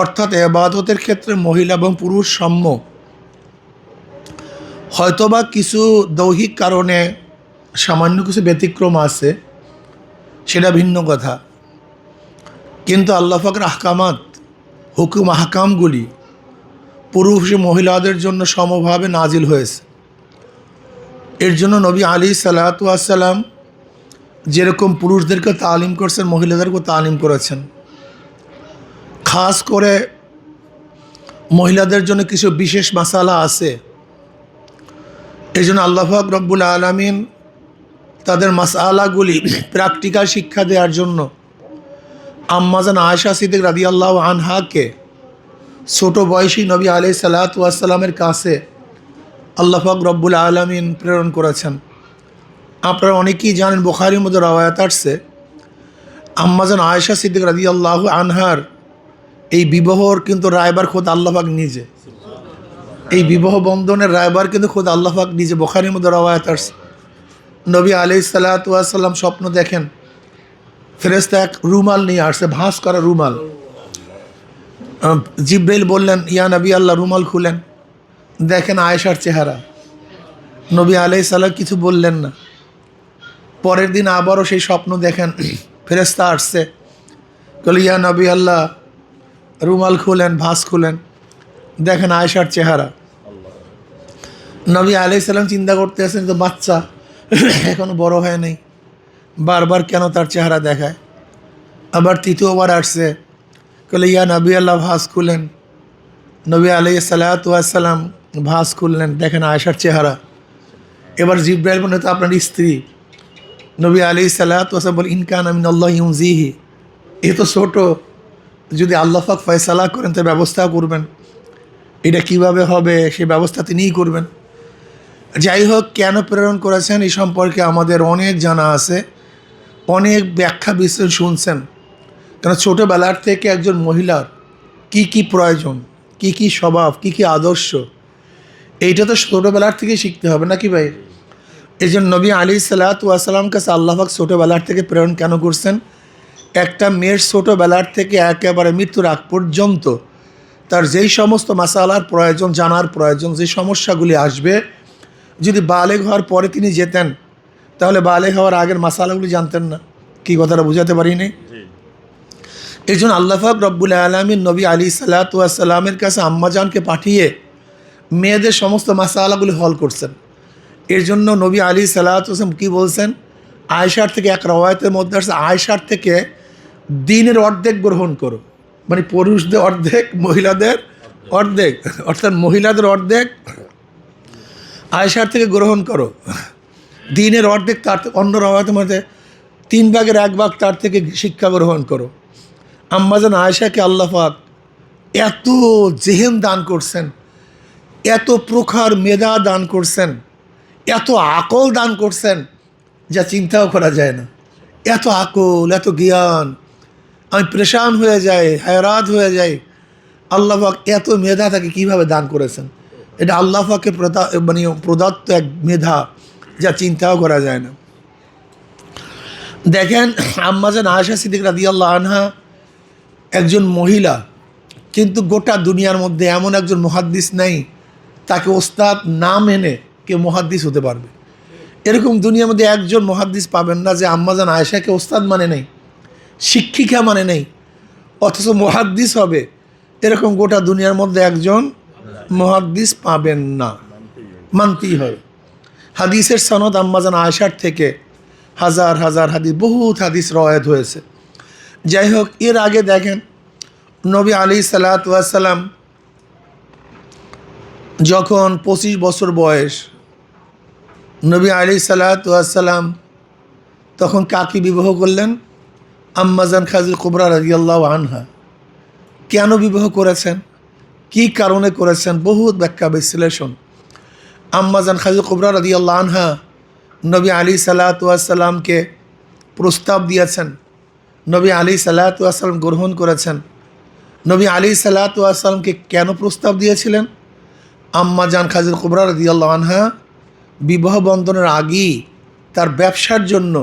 অর্থাৎ এবাদতের ক্ষেত্রে মহিলা এবং পুরুষ সাম্য হয়তোবা কিছু দৈহিক কারণে সামান্য কিছু ব্যতিক্রম আছে, সেটা ভিন্ন কথা। কিন্তু আল্লাহ ফাকর আহকামাত, হুকুম আহকামগুলি পুরুষ মহিলাদের জন্য সমভাবে নাজিল হয়েছে। এর জন্য নবী আলী সালাতাম যেরকম পুরুষদেরকে তালিম করছেন, মহিলাদেরকেও তালিম করেছেন। খাস করে মহিলাদের জন্য কিছু বিশেষ মশালা আছে। এই জন্য আল্লাহাক রব্বুল আলমিন তাদের মাসালাগুলি প্র্যাকটিক্যাল শিক্ষা দেওয়ার জন্য আম্মাজান আয়সা সিদ্দিক রাদি আল্লাহ আনহাকে ছোটো বয়সী নবী আলি সাল্লাতামের কাছে আল্লাহাক রব্বুল আলমিন প্রেরণ করেছেন। আপনারা অনেকেই জানেন, বোখারির মধ্যে রওয়ায়াত আসছে। আম্মাজান আয়েশা সিদ্দিক রাদি আল্লাহ আনহার এই বিবাহর কিন্তু রায়বার খোদ আল্লাহাক নিজে। এই বিবাহ বন্ধনের রায়বার কিন্তু খোদ আল্লাহাক নিজে। বোখারির মধ্যে রওয়ায়াত আসছে। নবী আলি সাল্লাতাম স্বপ্ন দেখেন ফেরেস্তা এক রুমাল নিয়ে আসছে, ভাঁজ করা রুমাল। জিব্রাইল বললেন, ইয়া নবী, আল্লাহ রুমাল খুলেন। দেখেন আয়েশার চেহারা। নবী আলাই সাল্লাম কিছু বললেন না। পরের দিন আবারও সেই স্বপ্ন দেখেন ফেরেস্তা আসছে। বলে ইয়া নবী, আল্লাহ রুমাল খুলেন, ভাঁজ খুলেন। দেখেন আয়েশার চেহারা। নবী আলাই সাল্লাম চিন্তা করতে আসেন তো বাচ্চা, এখনও বড় হয় নাই। বারবার কেন তার চেহারা দেখায়? আবার তৃতীয়বার আসছে কলে ইয়া নবী আল্লাহ ভাস খুলেন। নবী আলাই সাল্লাতাম ভাস খুললেন, দেখেন আয়েশার চেহারা। এবার জিব্রাইল মনে তো আপনার স্ত্রী। নবী আলি সাল্লাতাম বল ইনকান আমিন আল্লাহ ইউজিহি এ তো ছোটো। যদি আল্লাহ ফাক ফয়সালা করেন তো ব্যবস্থা করবেন। এটা কীভাবে হবে, সে ব্যবস্থা তিনিই করবেন। যাই হোক, কেন প্রেরণ করেছেন এই সম্পর্কে আমাদের অনেক জানা আছে। অনেক ব্যাখ্যা বিশ্লেষণ শুনছেন। কেন ছোটোবেলার থেকে একজন মহিলার কি কি প্রয়োজন, কি কি স্বভাব, কি কি আদর্শ, এইটা তো ছোটোবেলার থেকে শিখতে হবে, নাকি ভাই? এই জন্য নবী আলী সাল্লাতাম কাছে আল্লাহাক ছোটোবেলার থেকে প্রেরণ কেন করছেন? একটা মেয়ের ছোটোবেলার থেকে একেবারে মৃত্যুর আগ পর্যন্ত তার যেই সমস্ত মাসালার প্রয়োজন জানার প্রয়োজন যে সমস্যাগুলি আসবে যদি বালেগ হওয়ার পরে তিনি যেতেন তাহলে বালেগ হওয়ার আগের মাসালাগুলি জানতেন না। কি কথাটা বুঝাতে পারিনি? এই জন্য আল্লাহাক রব্বুল আলমীর নবী আলী সাল্লাতামের কাছে আম্মাজানকে পাঠিয়ে মেয়েদের সমস্ত মাসালাগুলি হল করছেন। এর জন্য নবী আলী সাল্লাহাম কী বলছেন? আয়সার থেকে এক রওয়ায়তের মধ্যে আসছে আয়সার থেকে দিনের অর্ধেক গ্রহণ করো। মানে পুরুষদের অর্ধেক, মহিলাদের অর্ধেক, অর্থাৎ মহিলাদের অর্ধেক আয়সার থেকে গ্রহণ করো। দিনের অর্ধেক তার অন্য রওয়ায়তের মধ্যে তিন ভাগের এক ভাগ তার থেকে শিক্ষা গ্রহণ করো। আম্মাজান আয়সাকে আল্লাহাক এত জেহেন দান করছেন, এত প্রখার মেধা দান করছেন, এত আকল দান করছেন, যা চিন্তাও করা যায় না। এত আকল, এত জ্ঞান আমি প্রেশান হয়ে যাই, হায়রাত হয়ে যাই। আল্লাহাক এত মেধা তাকে কীভাবে দান করেছেন? এটা আল্লাহাকে প্রদা মানে প্রদত্ত এক মেধা যা চিন্তাও করা যায় না। দেখেন আম্মাজান আয়সা সিদ্দিক রাদি আল্লাহ আনহা একজন মহিলা, কিন্তু গোটা দুনিয়ার মধ্যে এমন একজন মহাদ্দিস নেই, তাকে ওস্তাদ না মেনে কেউ মহাদ্দিস হতে পারবে। এরকম দুনিয়ার মধ্যে একজন মহাদ্দিস পাবেন না যে আম্মাজান আয়েশাকে ওস্তাদ মানে নেই। শিক্ষিকা মানে নেই। অথচ মহাদ্দিস হবে। এরকম গোটা দুনিয়ার মধ্যে একজন মহাদ্দিস পাবেন না। মানতেই হয়। হাদিসের সনদ আম্মাজান আয়েশার থেকে হাজার হাজার হাদিস, বহুত হাদিস রয়াত হয়েছে। যাই হোক, এর আগে দেখেন নবী আলী সাল্লাতাম যখন পঁচিশ বছর বয়স, নবী আলী সাল্লাতাম তখন কাকি বিবাহ করলেন? আম্মাজান খাজিল কুবরা রাজিয়াল্লাহ আনহা কেন বিবাহ করেছেন? কি কারণে করেছেন? বহুত ব্যাখ্যা, বিশ্লেষণ। আম্মাজান খাজিল কুবরা রাজিয়াল্লাহ আনহা নবী আলী সাল্লাতামকে প্রস্তাব দিয়েছেন। নবী আলী সাল্লাতাম গ্রহণ করেছেন। নবী আলী সাল্লাতামকে কেন প্রস্তাব দিয়েছিলেন? আম্মা জান খাজির কুবরা রদিয়াল্লা আনহা বিবাহ বন্ধনের আগেই তার ব্যবসার জন্য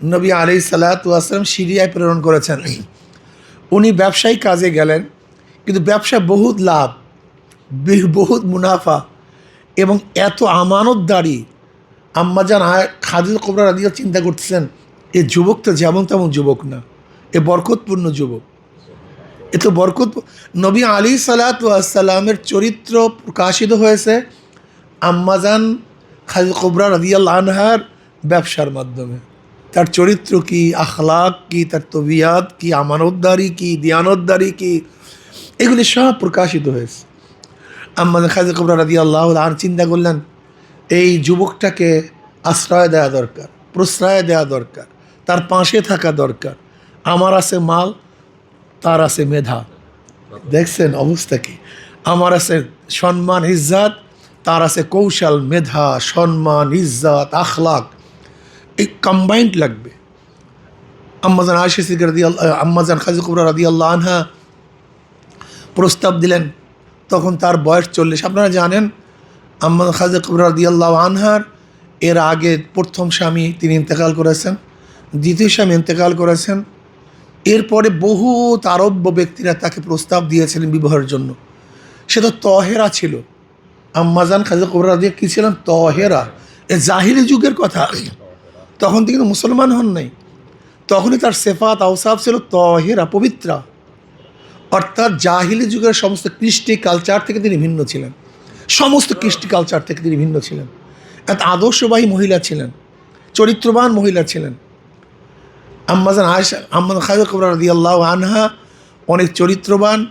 নবী আলী সাল্লাতাম সিরিয়ায় প্রেরণ করেছেন। উনি ব্যবসায়িক কাজে গেলেন, কিন্তু ব্যবসা বহুত লাভ বহুত মুনাফা, এবং এত আমানতদারি। আম্মাজান খাদিল কোবরা রাদিয়া চিন্তা করতেছেন, এ যুবক তো যেমন তেমন যুবক না, এ বরকতপূর্ণ যুবক। এ তো বরকত, নবী আলী সালাতামের চরিত্র প্রকাশিত হয়েছে আম্মাজান খাদিল কোবরা রাদিয়াল আনহার ব্যবসার মাধ্যমে। তার চরিত্র কি? আখলাক কি? তার তবিয়াত কি? আমানতদারি কি? দিয়ানতদারি কি? এগুলি সব প্রকাশিত হয়েছে। আম্মাজান খাদিল কোবরা রাদি আল্লাহ আর চিন্তা করলেন, এই যুবকটাকে আশ্রয় দেওয়া দরকার, প্রশ্রয় দেওয়া দরকার, তার পাশে থাকা দরকার। আমার আছে মাল, তার আছে মেধা। দেখছেন অবস্থা কি? আমার আছে সম্মান, ইজ্জাত, তার আছে কৌশল, মেধা, সম্মান, ইজ্জাত, আখলাক। এই কম্বাইন্ড লাগবে আম্মাজান আশিসিক রাদি আম্মাজান খাজিকুবরা রাদি আল্লাহ আনহা প্রস্তাব দিলেন তখন তার বয়স চল্লিশ আপনারা জানেন আম্মদ খাজা কবর দিয়াল্লাহ আনহার এর আগে প্রথম স্বামী তিনি ইন্তেকাল করেছেন দ্বিতীয় স্বামী ইন্তেকাল করেছেন এরপরে বহু আরব্য ব্যক্তিরা তাকে প্রস্তাব দিয়েছিলেন বিবাহের জন্য সে তো তহেরা ছিল আম্মাজান খাজা কবর কী ছিলেন তহেরা এ জাহিরি যুগের কথা তখন তিনি কিন্তু মুসলমান হন নাই। তখনই তার সেফাত আউসাফ ছিল তহেরা, পবিত্রা। অর্থাৎ জাহিলি যুগের সমস্ত কৃষ্টি কালচার থেকে তিনি ভিন্ন ছিলেন। সমস্ত কৃষ্টি কালচার থেকে তিনি ভিন্ন ছিলেন। এক আদর্শবাহী মহিলা ছিলেন। চরিত্রবান মহিলা ছিলেন। আম্মাজান আয়সা আম্মাদ খাজা কবর রদি আল্লাহ আনহা অনেক চরিত্রবান,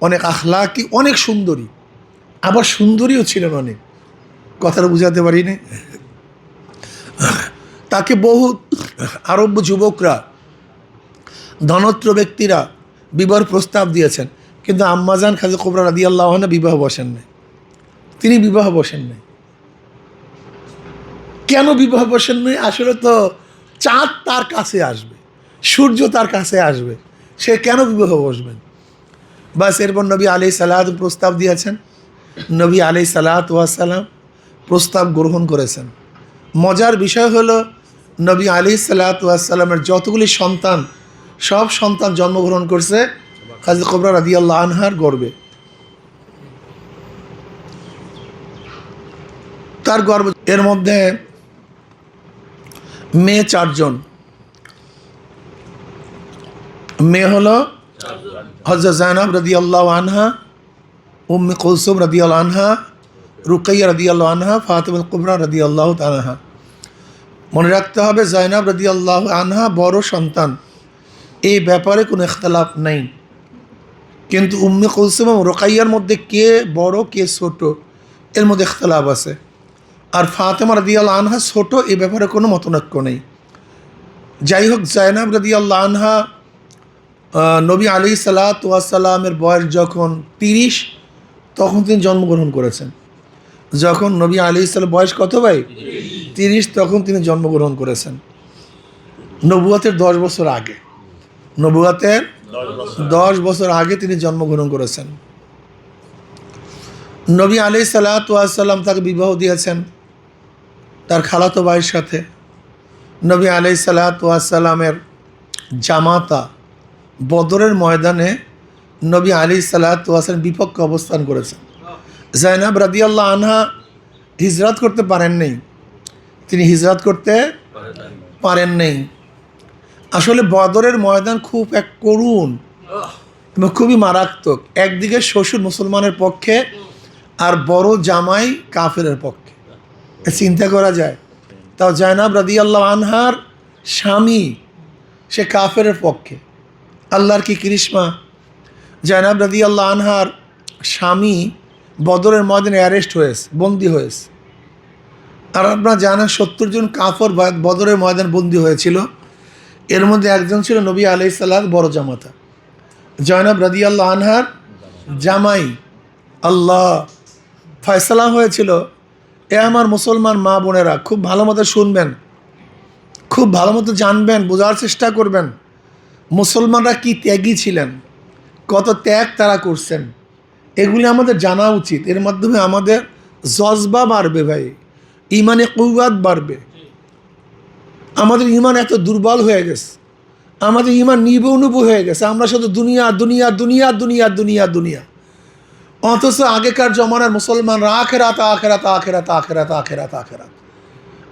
অনেক আখলাকি, অনেক সুন্দরী। আবার সুন্দরীও ছিলেন অনেক। কথাটা বুঝাতে পারি না তাকে বহু আরব্য যুবকরা, ধনত্র ব্যক্তিরা বিবাহ প্রস্তাব দিয়েছেন। কিন্তু আম্মাজান খাজা কোবরা রাদি আল্লাহ বিবাহ বসেন নাই। তিনি বিবাহ বসেন নাই। কেন বিবাহ বসেন নাই? আসলে তো চাঁদ তার কাছে আসবে, সূর্য তার কাছে আসবে, সে কেন বিবাহ বসবেন? বাস, এরপর নবী আলি সালাদ প্রস্তাব দিয়েছেন। নবী আলি সালাত ওয়াসালাম প্রস্তাব গ্রহণ করেছেন। মজার বিষয় হলো নবী আলি ওয়াসালামের যতগুলি সন্তান, সব সন্তান জন্মগ্রহণ করছে কাজী কবরা আল্লাহ আনহার গর্বে। তার গর্ব, এর মধ্যে মেয়ে চারজন। মেয়ে হলো হজরত জায়নাব রদি আল্লাহ আনহা, উম্মে কুলসুম রদি আল্লাহ আনহা, রুকাইয়া রদি আল্লাহ আনহা ফাতেমুল কুবরা রদি আল্লাহ আনহা। মনে রাখতে হবে জাইনাব রদি আল্লাহ আনহা বড় সন্তান। এই ব্যাপারে কোনো ইখতলাফ নেই। কিন্তু উম্মে কুলসুম এবং রোকাইয়ার মধ্যে কে বড় কে ছোট এর মধ্যে ইখতলাফ আছে। আর ফাতেমা রদিয়াল আনহা ছোট এ ব্যাপারে কোনো মতনৈক্য নেই। যাই হোক জায়নাব রদিয়াল্লা আনহা আহ, নবী আলী সালাতামের বয়স যখন তিরিশ তখন তিনি জন্মগ্রহণ করেছেন। যখন নবী আলী ইসলামের বয়স কত ভাই? তিরিশ, তখন তিনি জন্মগ্রহণ করেছেন। নবুয়াতের দশ বছর আগে। নবুয়াতের দশ বছর আগে তিনি জন্মগ্রহণ করেছেন। নবী আলি সাল্লাম তাকে বিবাহ দিয়েছেন তার খালাতো ভাইয়ের সাথে। নবী আলি সাল্লামের জামাতা বদরের ময়দানে নবী আলি সাল্লাহামের বিপক্ষে অবস্থান করেছেন। জাইনাব রাদিয়াল্লাহ আনহা হিজরত করতে পারেন নাই। তিনি হিজরত করতে পারেন নাই। আসলে বদরের ময়দান খুব এক করুণ এবং খুবই মারাত্মক। একদিকে শ্বশুর মুসলমানের পক্ষে আর বড় জামাই কাফেরের পক্ষে। চিন্তা করা যায়। তাও জায়নাব রাদি আল্লাহ আনহার স্বামী, সে কাফেরের পক্ষে। আল্লাহর কি কৃষ্মা জায়নাব রাদি আল্লাহ আনহার স্বামী বদরের ময়দানে অ্যারেস্ট হয়েছে, বন্দি হয়েছে। আর আপনারা জানেন সত্তর জন কাফর বদরের ময়দান বন্দি হয়েছিল। এর মধ্যে একজন ছিল নবী আলাই সাল্লাহ বড় জামাতা। জয়নব রাদি আল্লাহ আনহার জামাই। আল্লাহ, ফয়সালা হয়েছিল। এ আমার মুসলমান মা বোনেরা, খুব ভালো মতো শুনবেন। খুব ভালো মতো জানবেন, বোঝার চেষ্টা করবেন। মুসলমানরা কি ত্যাগী ছিলেন? কত ত্যাগ তারা করছেন? এগুলি আমাদের জানা উচিত। এর মাধ্যমে আমাদের জজবা বাড়বে ভাই। ইমানে কৌয়াত বাড়বে। আমাদের ইমান এত দুর্বল হয়ে গেছে। আমাদের ইমান নুবু হয়ে গেছে। আমরা শুধু দুনিয়া দুনিয়া দুনিয়া দুনিয়া দুনিয়া দুনিয়া। অথচ আগেকার জমানার মুসলমানরা আখেরাত আখেরাত আখেরাত আখেরাত আখেরাত আখেরাত।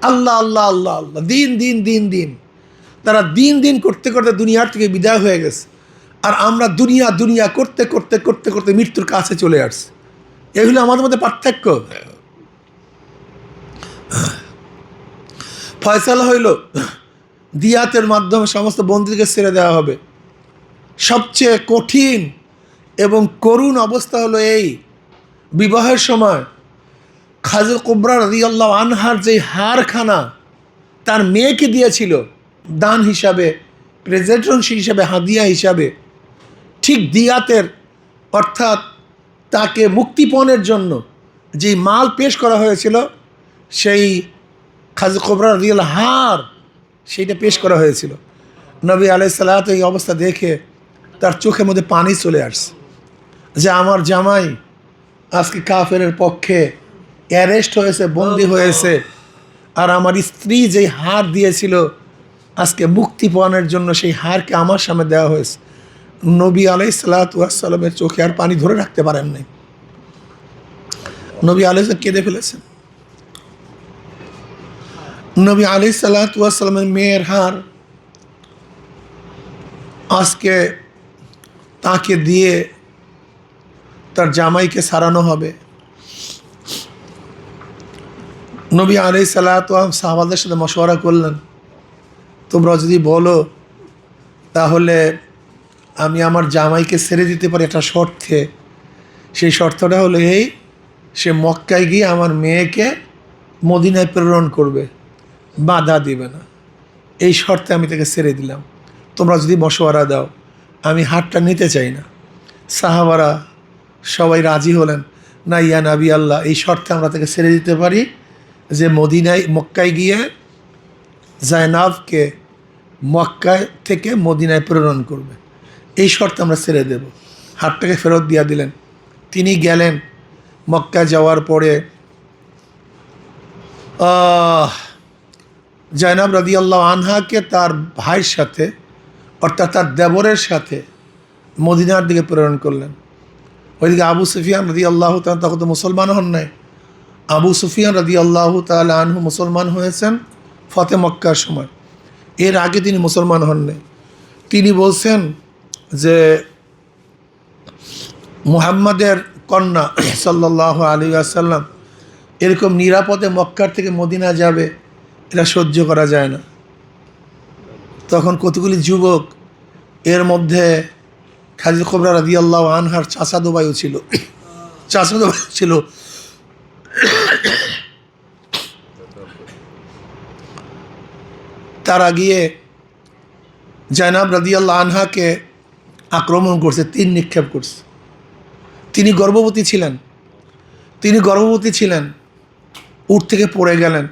আল্লাহ আল্লাহ আল্লাহ আল্লাহ। দিন দিন দিন দিন। তারা দিন দিন করতে করতে দুনিয়ার থেকে বিদায় হয়ে গেছে। আর আমরা দুনিয়া দুনিয়া করতে করতে করতে করতে মৃত্যুর কাছে চলে আসছি। এগুলো আমাদের মধ্যে পার্থক্য। ফয়সালা হইল, দিয়াতের মাধ্যমে সমস্ত বন্দীকে ছেড়ে দেওয়া হবে। সবচেয়ে কঠিন এবং করুণ অবস্থা হলো এই বিবাহের সময়। খাজর কোবরা রাদিয়াল্লাহ আনহার যে হারখানা তার মেয়েকে দিয়েছিল, দান হিসাবে প্রেজেন্টেশন হিসাবে, হাদিয়া হিসাবে। ঠিক দিয়াতের, অর্থাৎ তাকে মুক্তিপণের জন্য যে মাল পেশ করা হয়েছিল, সেই খাজর কোবরা রাদিয়াল হার সেইটা পেশ করা হয়েছিল। নবী আলাইসাল্লাত এই অবস্থা দেখে তার চোখের মধ্যে পানি চলে আসছে যে আমার জামাই আজকে কাফেরের পক্ষে অ্যারেস্ট হয়েছে, বন্দি হয়েছে আর আমার স্ত্রী যেই হার দিয়েছিল, আজকে মুক্তি পাওয়ানোর জন্য সেই হারকে আমার সামনে দেওয়া হয়েছে। নবী আলাই সাল্লাতামের চোখে আর পানি ধরে রাখতে পারেন নাই। নবী আলাই কেঁদে ফেলেছেন। নবী আলি সাল্লাতামের মেয়ের হার আজকে তাকে দিয়ে তার জামাইকে সারানো হবে। নবী আলি সাল্লাতাম সাহাবাদের সাথে মশওয়ারা করলেন, তোমরা যদি বলো তাহলে আমি আমার জামাইকে ছেড়ে দিতে পারি একটা শর্তে। সেই শর্তটা হলো এই, সে মক্কায় গিয়ে আমার মেয়েকে মদিনায় প্রেরণ করবে, বাধা দিবে না। এই শর্তে আমি তাকে ছেড়ে দিলাম। তোমরা যদি মশওয়ারা দাও, আমি হাতটা নিতে চাই না। সাহাবারা সবাই রাজি হলেন, না, ইয়া নাবি আল্লাহ, এই শর্তে আমরা তাকে ছেড়ে দিতে পারি যে মদিনায়, মক্কায় গিয়ে জায়নাবকে মক্কায় থেকে মদিনায় প্রেরণ করবে। এই শর্তে আমরা ছেড়ে দেব। হাতটাকে ফেরত দিয়া দিলেন। তিনি গেলেন মক্কায় যাওয়ার পরে। জয়নাব রদিয়াল্লাহ আনহাকে তার ভাইয়ের সাথে, অর্থাৎ তার দেবরের সাথে মদিনার দিকে প্রেরণ করলেন। ওইদিকে আবু সুফিয়ান রদি আল্লাহ তখন তো মুসলমান হন নাই। আবু সুফিয়ান রদি আল্লাহ তাহলে আনহু মুসলমান হয়েছেন ফতে মক্কার সময়। এর আগে তিনি মুসলমান হন নাই। তিনি বলছেন যে মুহাম্মাদের কন্যা সাল্লাহ আলী আসাল্লাম এরকম নিরাপদে মক্কার থেকে মদিনা যাবে, এটা সহ্য করা যায় না। তখন কতগুলি যুবক, এর মধ্যে খাজির খবরা রাদি আল্লাহ আনহার চাচাদো বায়ু ছিল। চাচাদো বায়ু ছিল। তারা গিয়ে জায়নাব রাদিয়াল্লাহ আনহাকে আক্রমণ করছে, তিন নিক্ষেপ করছে। তিনি গর্ভবতী ছিলেন। তিনি গর্ভবতী ছিলেন উঠ থেকে পড়ে গেলেন।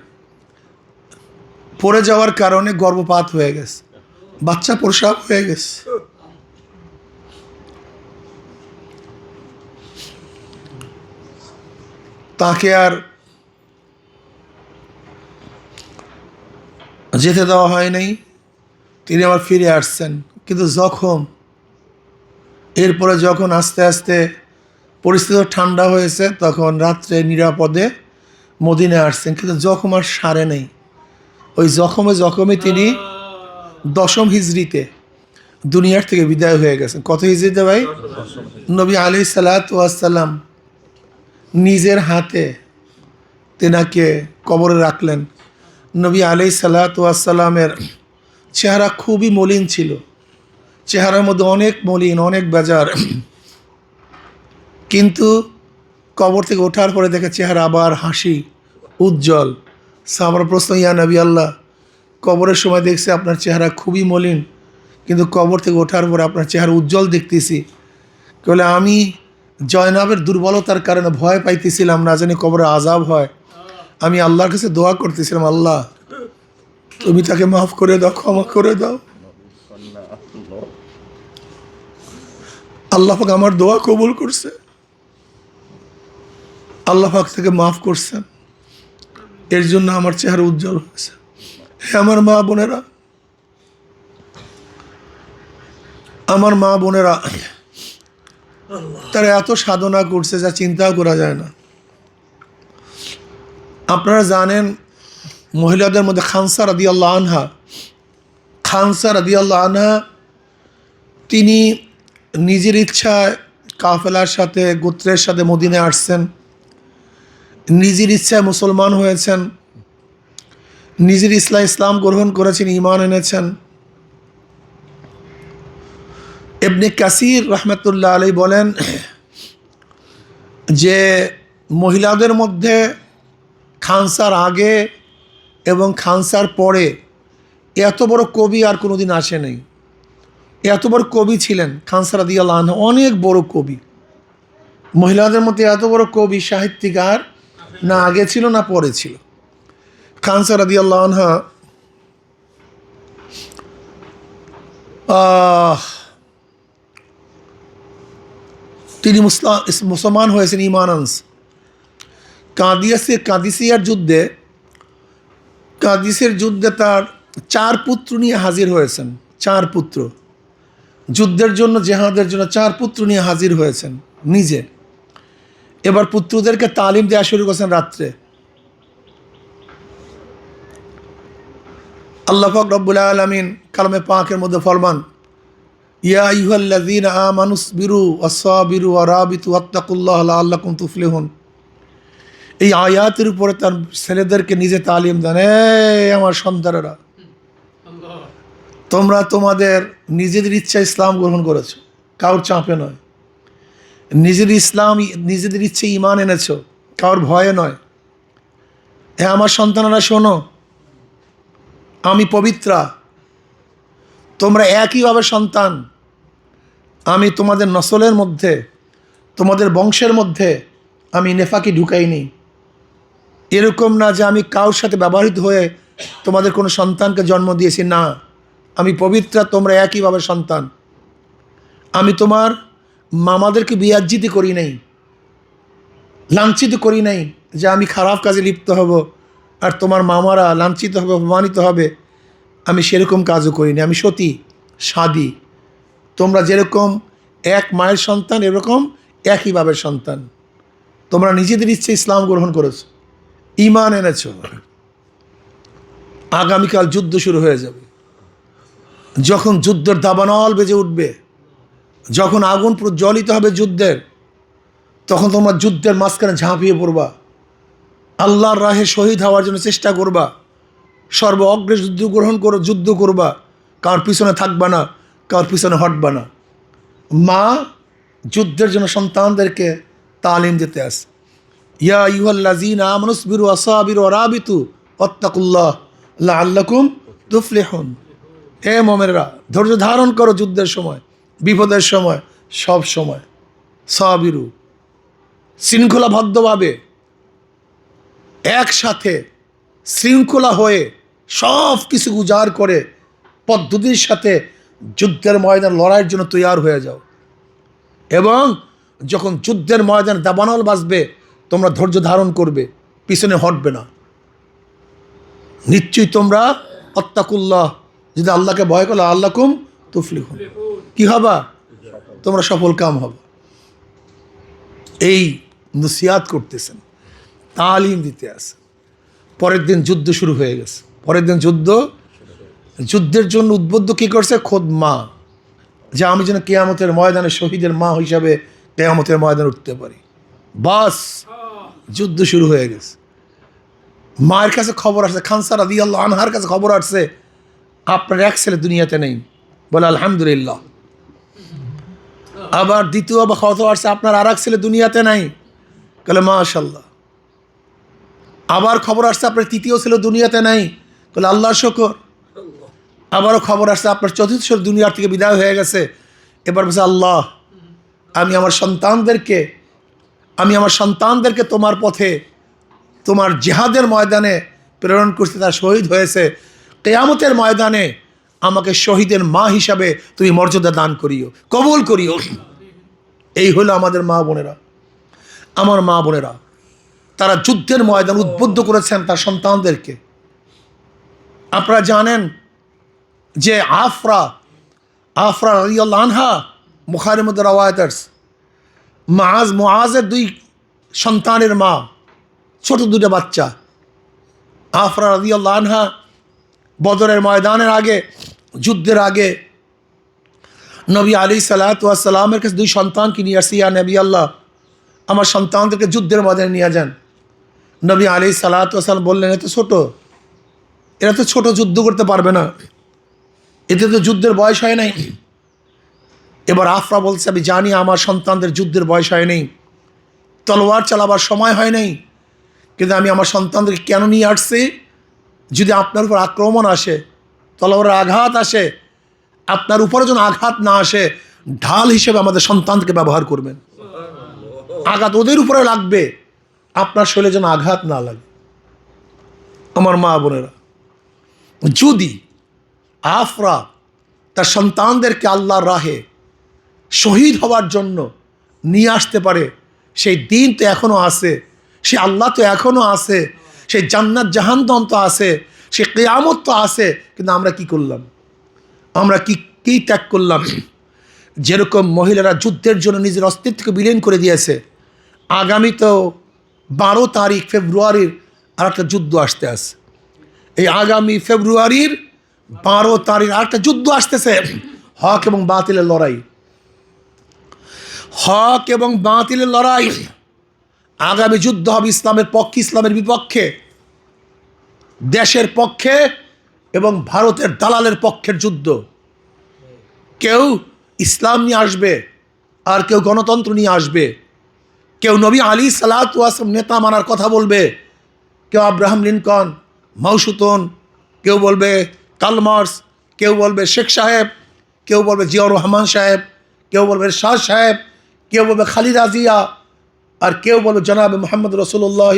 পড়ে যাওয়ার কারণে গর্ভপাত হয়ে গেছে। বাচ্চা প্রসাব হয়ে গেছে। তাকে আর যেতে দেওয়া হয় নাই। তিনি আবার ফিরে আসছেন। কিন্তু জখম এরপরে যখন আস্তে আস্তে পরিস্থিতি ঠান্ডা হয়েছে, তখন রাত্রে নিরাপদে মদিনে আসছেন। কিন্তু জখম আর সারে নেই। ওই জখমে জখমে তিনি দশম হিজড়িতে দুনিয়ার থেকে বিদায় হয়ে গেছেন। কত হিজড়িতে ভাই? নবী আলি সালাতাম নিজের হাতে তেনাকে কবরে রাখলেন। নবী আলি সালাতামের চেহারা খুবই মলিন ছিল। চেহারার মধ্যে অনেক মলিন, অনেক বেজার। কিন্তু কবর থেকে ওঠার পরে দেখে চেহারা আবার হাসি, উজ্জ্বল। সামরা প্রশ্ন, ইয়া নবী আল্লাহ, কবরের সময় দেখছি আপনার চেহারা খুবই মলিন, কিন্তু কবর থেকে ওঠার পরে আপনার চেহারা উজ্জ্বল দেখতেছি। বলে আমি জয়নাবের দুর্বলতার কারণে ভয় পাইতেছিলাম না, জানি কবরে আজাব হয়। আমি আল্লাহর কাছে দোয়া করতেছিলাম, আল্লাহ, তুমি তাকে মাফ করে দাও, ক্ষমা করে দাও। আল্লাহ পাক আমার দোয়া কবুল করছে। আল্লাহ পাক থেকে মাফ করছেন। এর জন্য আমার চেহারা উজ্জ্বল হয়েছে। হে আমার মা বোনেরা, আমার মা বোনেরা, তারা এত সাধনা করছে যা চিন্তাও করা যায় না। আপনারা জানেন, মহিলাদের মধ্যে খানসা রাদি আল্লাহ আনহা, খানসা রাদি আল্লাহ আনহা, তিনি নিজের ইচ্ছায় কাফেলার সাথে, গোত্রের সাথে মদিনে আসছেন। নিজের ইচ্ছায় মুসলমান হয়েছেন। নিজের ইসলাম ইসলাম গ্রহণ করেছেন ইমান এনেছেন। এবনে কাসির রহমতুল্লাহ আলী বলেন যে, মহিলাদের মধ্যে খানসার আগে এবং খানসার পরে এত বড় কবি আর কোনোদিন আসে নাই। এত বড় কবি ছিলেন খানসার দিয়া আনহা, অনেক বড় কবি। মহিলাদের মধ্যে এত বড় কবি সাহিত্যিকার না আগে ছিল না পরে ছিল। খানসার রাদি আল্লাহ আনহা তিনি মুসলা, মুসলমান হয়েছেন ইমানান্স। কাদিয়াসের কাদিসিয়ার যুদ্ধে, কাদিসের যুদ্ধে তার চার পুত্র নিয়ে হাজির হয়েছেন, চার পুত্র। যুদ্ধের জন্য, জেহাদের জন্য চার পুত্র নিয়ে হাজির হয়েছেন, নিজে। এবার পুত্রদেরকে তালিম দেওয়া শুরু করেছেন রাত্রে। আল্লাহ পাক রব্বুল আলমিন কালামে পাকের মধ্যে ফরমান, ইয়া ইহুয়াল্লাযীনা আমানুস বিরু ওয়াসাবিরু ওয়া রাবিতু ওয়াত্তাকুল্লাহ লাআল্লাকুম তুফলিহুন। এই আয়াতের উপরে তার ছেলেদেরকে নিজে তালিম দেন, এই আমার সন্তানেরা তোমরা তোমাদের নিজেদের ইচ্ছা ইসলাম গ্রহণ করেছ। কারোর চাপে নয়। নিজের ইসলাম, নিজেদের ইচ্ছে ইমান এনেছ। কারোর ভয়ে নয়। হ্যাঁ আমার সন্তানেরা, শোনো। আমি পবিত্রা। তোমরা একইভাবে সন্তান। আমি তোমাদের নসলের মধ্যে, তোমাদের বংশের মধ্যে আমি নেফাকি ঢুকাইনি। এরকম না যে আমি কারোর সাথে ব্যবহৃত হয়ে তোমাদের কোনো সন্তানকে জন্ম দিয়েছি, না। আমি পবিত্রা, তোমরা একইভাবে সন্তান। আমি তোমার মামাদেরকে বিয়াজ্জিত করি নাই, লাঞ্ছিত করি নাই যে আমি খারাপ কাজে লিপ্ত হব আর তোমার মামারা লাঞ্ছিত হবে, অপমানিত হবে। আমি সেরকম কাজও করিনি আমি সতী, সাদি। তোমরা যেরকম এক মায়ের সন্তান, এরকম একইভাবে সন্তান। তোমরা নিজেদের ইচ্ছে ইসলাম গ্রহণ করেছ ইমান এনেছ। আগামীকাল যুদ্ধ শুরু হয়ে যাবে। যখন যুদ্ধের দাবানল বেজে উঠবে, যখন আগুন প্রজ্বলিত হবে যুদ্ধের, তখন তোমরা যুদ্ধের মাঝখানে ঝাঁপিয়ে পড়বা। আল্লাহর রাহে শহীদ হওয়ার জন্য চেষ্টা করবা। সর্ব অগ্রে যুদ্ধ গ্রহণ করো, যুদ্ধ করবা। কার পিছনে থাকবা না, কার পিছনে হটবা না। মা, যুদ্ধের জন্য সন্তানদেরকে তালিম দিতে আসে। ইয়া ইউহাল্লাজিন আমনুসবিরু আসাবিরু আরাবিতু অত্তাকুল্লাহ আল্লাহ আল্লাকুম তুফলেহন। হে মোমেরা ধৈর্য ধারণ করো যুদ্ধের সময়, বিপদের সময়, সব সময়। সাবিরু, শৃঙ্খলাবদ্ধভাবে একসাথে শৃঙ্খলা হয়ে সব কিছু উজাড় করে পদ্ধতির সাথে যুদ্ধের ময়দান লড়াইয়ের জন্য তৈয়ার হয়ে যাও। এবং যখন যুদ্ধের ময়দান দাবানল বাজবে, তোমরা ধৈর্য ধারণ করবে, পিছনে হটবে না। নিশ্চয়ই তোমরা অত্তাকুল্লাহ যদি আল্লাহকে ভয় করল আল্লাহকুম তুফলিহুন। কি হবা? তোমরা সফল কাম হবে। এই নসিয়াত করতেছেন। তালিম দিতে আসে পরের দিন যুদ্ধ শুরু হয়ে গেছে। পরের দিন যুদ্ধ। যুদ্ধের জন্য উদ্বুদ্ধ কী করছে? খোদ মা। যে আমি যেন কেয়ামতের ময়দানে শহীদের মা হিসাবে কেয়ামতের ময়দানে উঠতে পারি। বাস, যুদ্ধ শুরু হয়ে গেছে। মায়ের কাছে খবর আসছে খানসার আদি আল্লাহ আনহার কাছে খবর আসছে। আপনার এক ছেলে দুনিয়াতে নেই। বলে, আলহামদুলিল্লাহ। আবার দ্বিতীয় বা খবর আসছে, আপনার আর এক ছেলে দুনিয়াতে নাই। বলে মাশাল্লাহ আবার খবর আসছে, আপনার তৃতীয় ছেলে দুনিয়াতে নাই। বলে, আল্লাহ শকর। আবারও খবর আসছে, আপনার চতুর্থ দুনিয়ার থেকে বিদায় হয়ে গেছে। এবার বলছে, আল্লাহ, আমি আমার সন্তানদেরকে, আমি আমার সন্তানদেরকে তোমার পথে, তোমার জেহাদের ময়দানে প্রেরণ করতে তার শহীদ হয়েছে। কেয়ামতের ময়দানে আমাকে শহীদের মা হিসাবে তুমি মর্যাদা দান করিও, কবুল করিও। এই হলো আমাদের মা বোনেরা। আমার মা বোনেরা, তারা যুদ্ধের ময়দান উদ্বুদ্ধ করেছেন তার সন্তানদেরকে। আপনারা জানেন যে আফরা আফরা রাদিয়াল্লাহু আনহা মুখারের মধ্যে রওয়ায়াত মাজ মুআজের দুই সন্তানের মা, ছোট দুটো বাচ্চা। আফরা রাদিয়াল্লাহু আনহা বদরের ময়দানের আগে, যুদ্ধের আগে, নবী আলী সালাতামের কাছে দুই সন্তানকে নিয়ে আসছি, ইয়া নবী আল্লাহ, আমার সন্তানদেরকে যুদ্ধের ময়দানে নিয়ে যান। নবী আলী সালাতাম বললেন এত ছোট, এরা তো ছোট, যুদ্ধ করতে পারবে না। এতে তো যুদ্ধের বয়স হয় নাই। এবার আফরা বলছে, আমি জানি আমার সন্তানদের যুদ্ধের বয়স হয় নাই। তলোয়ার চালাবার সময় হয় নাই। কিন্তু আমি আমার সন্তানদেরকে কেন নিয়ে আসছি? যদি আপনার উপর আক্রমণ আসে তলোয়ারের আঘাত আসে, আপনার উপরে যেন আঘাত না আসে, ঢাল হিসেবে আমাদের সন্তানকে ব্যবহার করবেন। আঘাত ওদের উপরে লাগবে, আপনার শরীরে যেন আঘাত না লাগে। আমার মা বোনেরা, যদি আফরা তার সন্তানদেরকে আল্লাহর রাহে শহীদ হওয়ার জন্য নিয়ে আসতে পারে, সেই দিন তো এখনও আছে, সে আল্লাহ তো এখনও আছে সেই জান্নাত জাহান্নাম তো আছে, সে কেয়ামত তো আছে, কিন্তু আমরা কি করলাম? আমরা কি, কী ত্যাগ করলাম? যেরকম মহিলারা যুদ্ধের জন্য নিজের অস্তিত্বকে বিলীন করে দিয়েছে, আগামী তো বারো তারিখ ফেব্রুয়ারির আর একটা যুদ্ধ আসতে আছে। এই আগামী ফেব্রুয়ারির বারো তারিখ আর একটা যুদ্ধ আসতেছে, হক এবং বাতিলের লড়াই। হক এবং বাতিলের লড়াই, আগামী যুদ্ধ হবে ইসলামের পক্ষে, ইসলামের বিপক্ষে। দেশের পক্ষে এবং ভারতের দালালের পক্ষের যুদ্ধ। কেউ ইসলাম নিয়ে আসবে, আর কেউ গণতন্ত্র নিয়ে আসবে। কেউ নবী আলী সালাতাম নেতা মানার কথা বলবে। কেউ আব্রাহাম লিনকন মৌসুতন কেউ বলবে কালমার্স, কেউ বলবে শেখ সাহেব, কেউ বলবে জিয়াউর রহমান সাহেব, কেউ বলবে শাহ সাহেব, কেউ বলবে খালিদা জিয়া আর কেউ বলবে জনাব মোহাম্মদ রসুল্লাহ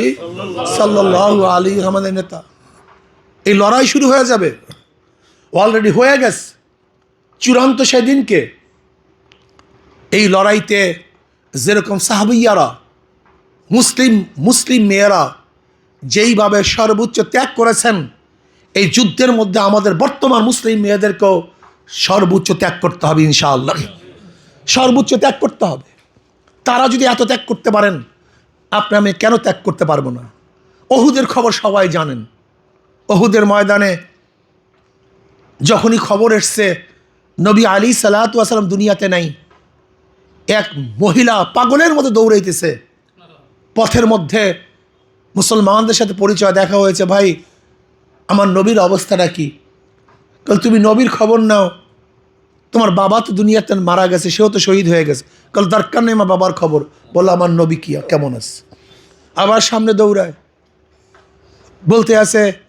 সাল্লাহ আলী আমাদের নেতা। এই লড়াই শুরু হয়ে যাবে। অলরেডি হয়ে গেছে। চূড়ান্ত সেদিনকে এই লড়াইতে যেরকম সাহাবিয়ারা, মুসলিম মুসলিম মেয়েরা যেইভাবে সর্বোচ্চ ত্যাগ করেছেন, এই যুদ্ধের মধ্যে আমাদের বর্তমান মুসলিম মেয়েদেরকেও সর্বোচ্চ ত্যাগ করতে হবে ইনশাআল্লাহ। সর্বোচ্চ ত্যাগ করতে হবে। তারা যদি এত ত্যাগ করতে পারেন, আপনি আমি কেন ত্যাগ করতে পারব না? অহুদের খবর সবাই জানেন। অহুদের ময়দানে যখনই খবর এসছে, নবী আলী সালাতাম দুনিয়াতে নাই। এক মহিলা পাগলের মতো দৌড়াইতেছে। পথের মধ্যে মুসলমানদের সাথে পরিচয় দেখা হয়েছে, ভাই, আমার নবীর অবস্থাটা কি? কাল তুমি নবীর খবর নাও। তোমার বাবা তো দুনিয়াতে মারা গেছে, সেও তো শহীদ হয়ে গেছে। কাল দরকার নেই আমার বাবার খবর। বলল আমার নবী কি, কেমন আছে? আবার সামনে দৌড়ায়। বলতে আছে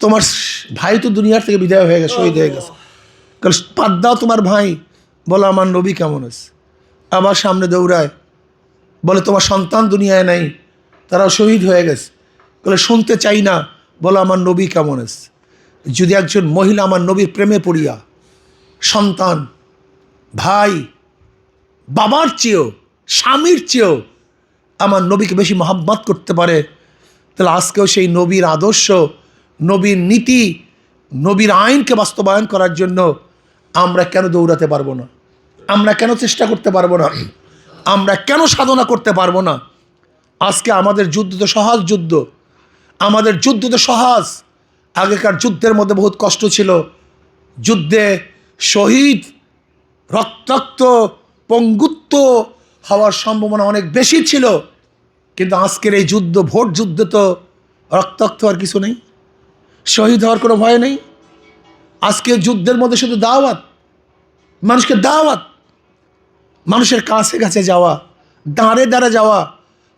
তোমার ভাই তো দুনিয়ার থেকে বিদায় হয়ে গেছে, শহীদ হয়ে গেছে। কাল পাত দাও তোমার ভাই, বলো আমার নবী কেমন আছে আবার সামনে দৌড়ায়, বলে তোমার সন্তান দুনিয়ায় নাই, তারাও শহীদ হয়ে গেছে। বলে শুনতে চাই না, বলো আমার নবী কেমন আছে যদি একজন মহিলা আমার নবীর প্রেমে পড়িয়া, সন্তান, ভাই, বাবার চেয়েও, স্বামীর চেয়েও আমার নবীকে বেশি মহাব্বত করতে পারে, তাহলে আজকেও সেই নবীর আদর্শ নবীর নীতি, নবীর আইনকে বাস্তবায়ন করার জন্য আমরা কেন দৌড়াতে পারব না? আমরা কেন চেষ্টা করতে পারব না? আমরা কেন সাধনা করতে পারব না? আজকে আমাদের যুদ্ধ তো সহজ যুদ্ধ। আমাদের যুদ্ধ তো সহজ। আগেকার যুদ্ধের মধ্যে বহুত কষ্ট ছিল। যুদ্ধে শহীদ, রক্তাক্ত, পঙ্গুত্ব হওয়ার সম্ভাবনা অনেক বেশি ছিল। কিন্তু আজকের এই যুদ্ধ, ভোট যুদ্ধে তো রক্তাক্ত আর কিছু নেই। শহীদ হওয়ার কোনো ভয় নেই। আজকে যুদ্ধের মধ্যে শুধু দাওয়াত, মানুষকে দাওয়াত, মানুষের কাছে কাছে যাওয়া, দাঁড়ে দাঁড়ে যাওয়া,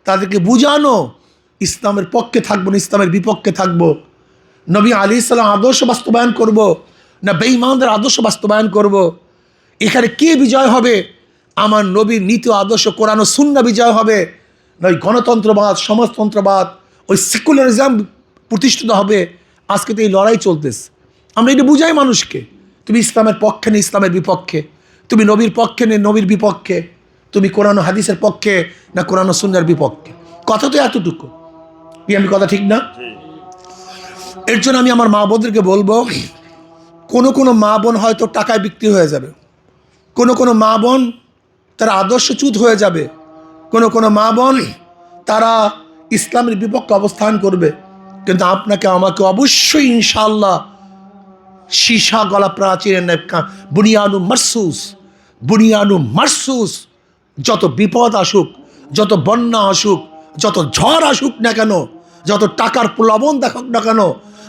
তাদেরকে বুঝানো, ইসলামের পক্ষে থাকব না, ইসলামের বিপক্ষে থাকব। নবী আলী ইসলাম আদর্শ বাস্তবায়ন করব না বেঈমানদের আদর্শ বাস্তবায়ন করব। এখানে কে বিজয় হবে? আমার নবীর নীতি আদর্শ কোরআন শূন্য বিজয় হবে? না ওই গণতন্ত্রবাদ, সমাজতন্ত্রবাদ, ওই সেকুলারিজম প্রতিষ্ঠিত হবে? আজকে তো এই লড়াই চলতেছে। আমরা এটা বুঝাই মানুষকে। তুমি ইসলামের পক্ষে নেই ইসলামের বিপক্ষে। তুমি নবীর পক্ষে নেই নবীর বিপক্ষে। তুমি কোরআন হাদিসের পক্ষে না কোরআন সুন্দর বিপক্ষে। কথা তো এতটুকু। কি, আমি কথা ঠিক না? এর জন্য আমি আমার মা বোনদেরকে বলব, কোনো কোনো মা বোন হয়তো টাকায় বিক্রি হয়ে যাবে। কোনো কোনো মা বোন তারা আদর্শচ্যুত হয়ে যাবে। কোনো কোনো মা বোন তারা ইসলামের বিপক্ষে অবস্থান করবে। কিন্তু আপনাকে আমাকে অবশ্যই ইনশাল্লাহ সীসা গলা প্রাচীরের বুনিয়ানু মারসুস বুনিয়ানু মারসুস। যত বিপদ আসুক যত বন্যা আসুক যত ঝড় আসুক না কেন যত টাকার প্লবন দেখুক না কেন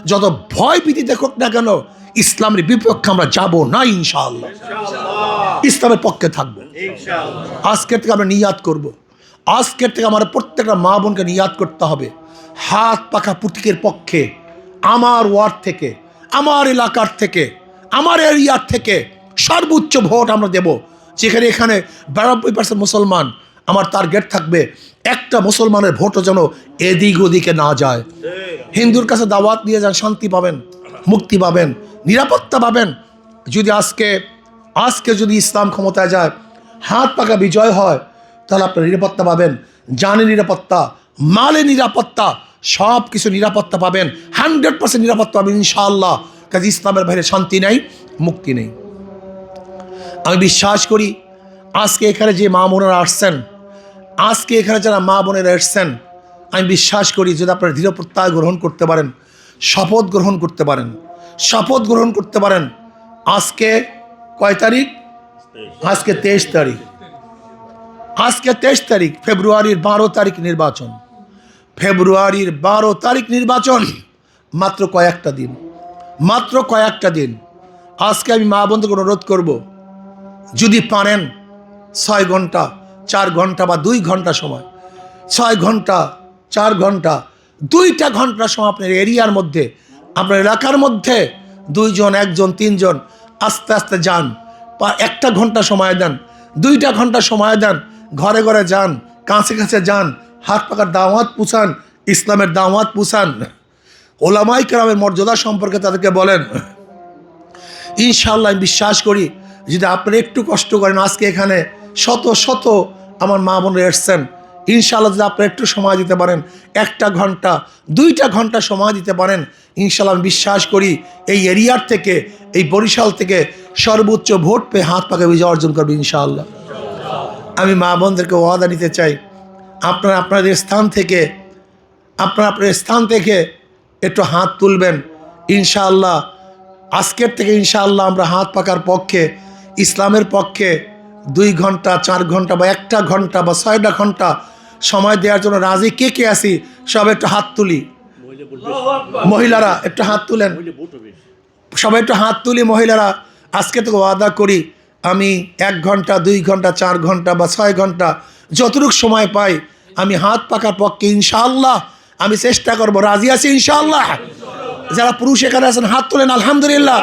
যত ভয় ভীতি দেখুক না কেন ইসলামের বিপক্ষে আমরা যাব না ইনশাআল্লাহ। ইসলামের পক্ষে থাকব। আজকের থেকে আমরা নিয়াদ করব। আজকের থেকে আমার প্রত্যেকটা মা বোনকে নিয়াদ করতে হবে। হাত পাখা পুটিকের পক্ষে, আমার ওয়ার্ড থেকে, আমার এলাকার থেকে, আমার এরিয়ার থেকে সর্বোচ্চ ভোট আমরা দেব। যেখানে এখানে বিরানব্বই পার্সেন্ট মুসলমান, আমার টার্গেট থাকবে একটা মুসলমানের ভোটও যেন এদিক ওদিকে না যায়। হিন্দুর কাছে দাওয়াত নিয়ে যান, শান্তি পাবেন, মুক্তি পাবেন, নিরাপত্তা পাবেন। যদি আজকে আজকে যদি ইসলাম ক্ষমতায় যায়, হাত পাকা বিজয় হয়, তাহলে আপনার নিরাপত্তা পাবেন, জানে নিরাপত্তা মালে নিরাপত্তা, সব কিছু নিরাপত্তা পাবেন। হান্ড্রেড পার্সেন্ট নিরাপত্তা পাবেন, ইনশাআল্লাহ। কাজে ইসলামের বাইরে শান্তি নেই, মুক্তি নেই। আমি বিশ্বাস করি, আজকে এখানে যে মা বোনেরা আসছেন, আজকে এখানে যারা মা বোনেরা এসছেন, আমি বিশ্বাস করি যদি আপনারা দৃঢ় প্রত্যয় গ্রহণ করতে পারেন, শপথ গ্রহণ করতে পারেন, শপথ গ্রহণ করতে পারেন, আজকে কয় তারিখ? আজকে তেইশ তারিখ। আজকে তেইশ তারিখ, ফেব্রুয়ারির বারো তারিখ নির্বাচন। ফেব্রুয়ারির বারো তারিখ নির্বাচন। মাত্র কয়েকটা দিন। মাত্র কয়েকটা দিন। আজকে আমি মা বন্ধুকে অনুরোধ করব, যদি পারেন ছয় ঘণ্টা, চার ঘণ্টা বা দুই ঘণ্টা সময়, ছয় ঘণ্টা, চার ঘণ্টা, দুইটা ঘণ্টা সময় আপনার এরিয়ার মধ্যে, আপনার এলাকার মধ্যে দুইজন, একজন, তিনজন আস্তে আস্তে যান, বা একটা ঘণ্টা সময় দেন, দুইটা ঘণ্টা সময় দেন, ঘরে ঘরে যান, কাছে কাছে যান হাত পাকার দাওয়াত পুষান, ইসলামের দাওয়াত পুষান। ওলামাই কেরামের মর্যাদা সম্পর্কে তাদেরকে বলেন। ইনশাল্লাহ আমি বিশ্বাস করি, যদি আপনারা একটু কষ্ট করেন, আজকে এখানে শত শত আমার মা বোনরা এসছেন। ইনশাল্লাহ যদি আপনারা একটু সময় দিতে পারেন, একটা ঘণ্টা, দুইটা ঘণ্টা সময় দিতে পারেন ইনশাল্লাহ আমি বিশ্বাস করি এই এরিয়ার থেকে, এই বরিশাল থেকে সর্বোচ্চ ভোট পেয়ে হাত পাকে বিজয় অর্জন করবে ইনশাআল্লাহ। আমি মা বোনদেরকে ওয়াদা নিতে চাই আপনারা আপনাদের স্থান থেকে, আপনারা আপনার স্থান থেকে একটু হাত তুলবেন। ইনশাআল্লাহ, আজকের থেকে ইনশাআল্লাহ আমরা হাত পাকার পক্ষে, ইসলামের পক্ষে দুই ঘণ্টা, চার ঘণ্টা বা একটা ঘণ্টা বা ছয়টা ঘণ্টা সময় দেওয়ার জন্য রাজি কে কে আসি সব একটু হাত তুলি। মহিলারা, একটু হাত তুলেন। সবাই একটু হাত তুলি মহিলারা, আজকে থেকে ওয়াদা করি, আমি এক ঘণ্টা, দুই ঘণ্টা, চার ঘণ্টা বা ছয় ঘণ্টা যতটুকু সময় পাই আমি হাত পাকার পক্ষে ইনশাআল্লাহ আমি চেষ্টা করব রাজি আছি ইনশাআল্লাহ। যারা পুরুষ এখানে আছেন হাত তোলেন আলহামদুলিল্লাহ।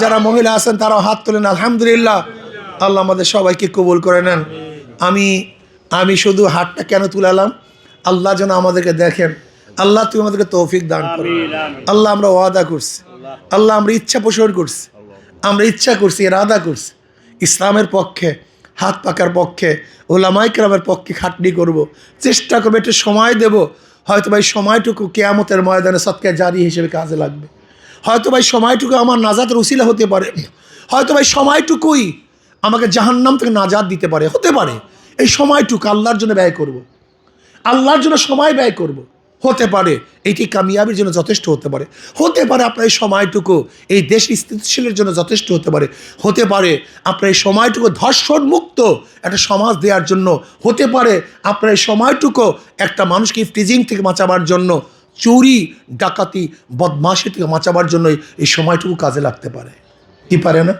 যারা মহিলা আছেন তারাও হাত তোলেন আলহামদুলিল্লাহ। আল্লাহ আমাদের সবাইকে কবুল করে নেন। আমি আমি শুধু হাতটা কেন তুলালাম? আল্লাহ যেন আমাদেরকে দেখেন। আল্লাহ তুমি আমাদেরকে তৌফিক দান করো। আল্লাহ আমরা ওয়াদা করছি। আল্লাহ আমরা ইচ্ছা পোষণ করছি। আমরা ইচ্ছা করছি এরাদা করছি। ইসলামের পক্ষে হাত পাকার পক্ষে ওলামাইকরামের পক্ষে খাটনি করব। চেষ্টা করব, একটু সময় দেব হয়তো ভাই সময়টুকু কেয়ামতের ময়দানে সৎকার জারি হিসেবে কাজে লাগবে হয়তো ভাই সময়টুকু আমার নাজাতের উসিলা হতে পারে হয়তো ভাই সময়টুকুই আমাকে জাহান্নাম থেকে নাজাত দিতে পারে হতে পারে এই সময়টুকু আল্লাহর জন্য ব্যয় করব। আল্লাহর জন্য সময় ব্যয় করব। হতে পারে, এটি কামিয়াবির জন্য যথেষ্ট হতে পারে। হতে পারে আপনার এই সময়টুকু, এই দেশ স্থিতিশীলের জন্য যথেষ্ট হতে পারে। হতে পারে আপনার এই সময়টুকু ধর্ষণ মুক্ত একটা সমাজ দেওয়ার জন্য। হতে পারে আপনার এই সময়টুকু একটা মানুষকে ফ্রিজিং থেকে বাঁচাবার জন্য, চুরি, ডাকাতি, বদমাশি থেকে বাঁচাবার জন্য এই সময়টুকু কাজে লাগতে পারে। কি পারে না?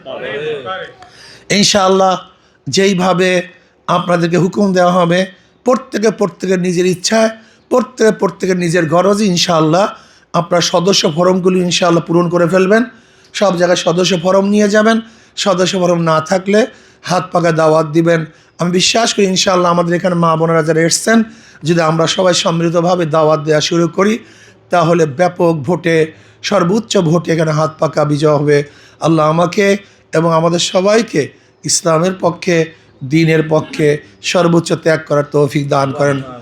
ইনশাআল্লাহ যেইভাবে আপনাদেরকে হুকুম দেওয়া হবে, প্রত্যেকে প্রত্যেকের নিজের ইচ্ছায় প্রত্যেকে প্রত্যেকের নিজের গরজে ইনশাআল্লাহ। আপনার সদস্য ফরমগুলি ইনশাআল্লাহ পূরণ করে ফেলবেন। সব জায়গায় সদস্য ফরম নিয়ে যাবেন। সদস্য ফরম না থাকলে হাত পাকা দাওয়াত দিবেন। আমি বিশ্বাস করি ইনশাআল্লাহ আমাদের এখানে মা বোনেরা যারা এসছেন, যদি আমরা সবাই সম্মিলিতভাবে দাওয়াত দেওয়া শুরু করি, তাহলে ব্যাপক ভোটে, সর্বোচ্চ ভোটে এখানে হাত পাকা বিজয় হবে। আল্লাহ আমাকে এবং আমাদের সবাইকে ইসলামের পক্ষে, দিনের পক্ষে সর্বোচ্চ ত্যাগ করার তৌফিক দান করেন।